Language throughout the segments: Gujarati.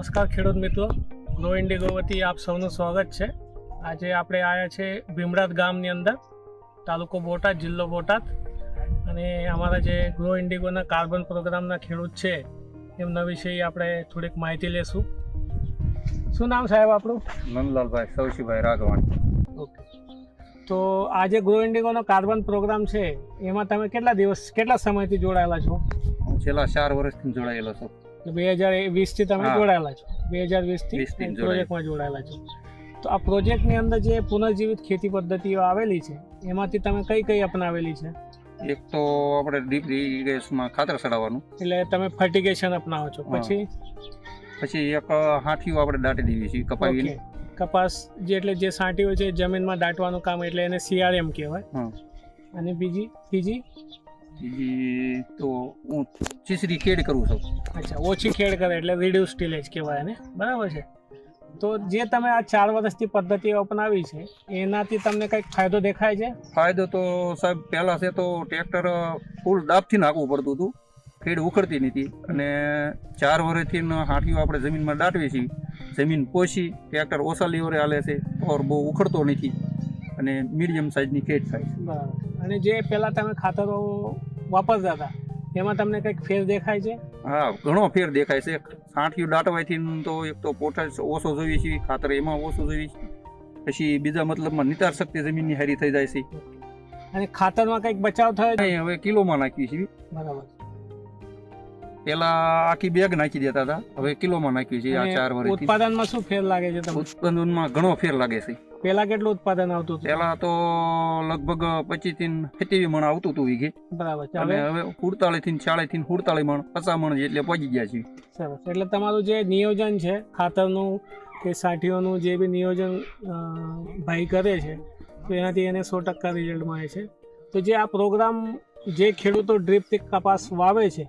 નમસ્કાર ખેડૂત મિત્રો. ગ્રો ઇન્ડિગો વતી આપ સૌનું સ્વાગત છે. આજે આપણે આવ્યા છે ભીમરાત ગામની અંદર તાલુકો બોટાદ જિલ્લો બોટાદ. અને અમારા જે ગ્રો ઇન્ડિગોના કાર્બન પ્રોગ્રામના ખેડૂત છે એમના વિશે આપણે થોડીક માહિતી લેશું. શું નામ સાહેબ આપણું નંદલાલભાઈ સૌશીભાઈ રાઘવાણી. ઓકે તો આ જે ગ્રો ઇન્ડિગોનો કાર્બન પ્રોગ્રામ છે એમાં તમે કેટલા દિવસ કેટલા સમયથી જોડાયેલા છો? છેલ્લા ચાર વર્ષથી જોડાયેલો છું. બે હજાર વીસથી તમે જોડાયેલા છો. બે હજાર વીસથી પ્રોજેક્ટમાં જોડાયેલા. છો. તો આ પ્રોજેક્ટની અંદર જે પુનર્જીવિત ખેતી પદ્ધતિઓ આવેલી છે એમાંથી તમે કઈ કઈ અપનાવેલી છે? એક તો આપણે ડીપ ઇરિગેશનમાં ખાતર ચડાવવાનું. એટલે તમે ફર્ટિગેશન અપનાવો છો. પછી? પછી એક હાંઠીઓ આપણે દાટી દેવી છે કપાવીને. કપાસ જે એટલે જે સાંટીઓ છે જમીનમાં દાટવાનું કામ એટલે એને સીઆરએમ કહેવાય. અને બીજી બીજી બીજી તો હું ચીસરી ખેડ કરું છું. અચ્છા ઓછી ખેડ કરે એટલે રિડ્યુસ ટીલેજ કહેવાય એને. બરાબર છે? તો જે તમે આ ચાર વર્ષથી પદ્ધતિઓ અપનાવી છે એનાથી તમને કંઈક ફાયદો દેખાય છે? ફાયદો તો સાહેબ પહેલા છે તો ટ્રેક્ટર ફૂલ દાબથી નાખવું પડતું હતું. ખેડ ઉખડતી નથી અને ચાર વર્ષથી હાંઠીઓ આપણે જમીનમાં દાટવી છીએ. જમીન પોષી ટ્રેક્ટર ઓછા લીવરે હાલે છે ઓર બહુ ઉખડતો નથી. અને મીડિયમ સાઇઝની ખેડ થાય છે. બરાબર. અને જે પહેલાં તમે ખાતરો વાપરતા હતા. એમાં તમને કંઈક ફેર દેખાય છે? હા ઘણો ફેર દેખાય છે. સાંઠિયું દાટવાથી તો એક તો પોટાશ ઓછો જોઈએ છે ખાતર એમાં ઓછું જોઈએ છે. પછી બીજા મતલબમાં નિતાર શક્તિ જમીનની હારી થઈ જાય છે. અને ખાતરમાં કંઈક બચાવ થયો હવે કિલોમાં નાખીએ છીએ બરાબર. પેલા આખી બેગ નાખી દેતા હતા. હવે કિલોમાં નાખ્યું છે આ ચાર વર્ષ ઉત્પાદનમાં શું ફેર લાગે છે તમને? ઉત્પાદનમાં ઘણો ફેર લાગે છે. પેલા કેટલું ઉત્પાદન આવતું હતું? પેલા તો લગભગ પચીસથી સિત્તેર મણ આવતું હતું વીઘે. બરાબર અને હવે હવે ઉડતાલીસથી ચાલીસથી ઉડતાલીસ મણ પચાસ મણ એટલે પહોંચી ગયા છે. સરસ. એટલે તમારું જે નિયોજન છે ખાતરનું કે સાઠીઓનું જે બી નિયોજન ભાઈ કરે છે તો એનાથી એને સો ટકા રિઝલ્ટ મળે છે. તો જે આ પ્રોગ્રામ જે ખેડૂતો ડ્રીપથી કપાસ વાવે છે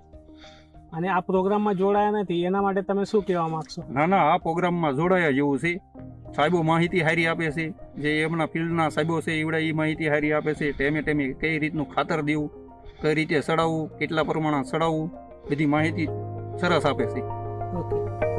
અને આ પ્રોગ્રામમાં જોડાયા નથી એના માટે તમે શું કહેવા માંગશો? ના ના આ પ્રોગ્રામમાં જોડાયા જેવું છે. સાહેબો માહિતી હારી આપે છે. જે એમના ફિલ્ડના સાહેબો છે એવડા એ માહિતી હારી આપે છે. ટેમે ટેમે કઈ રીતનું ખાતર દેવું કઈ રીતે સડાવવું કેટલા પ્રમાણે સડાવવું બધી માહિતી સરસ આપે છે. ઓકે.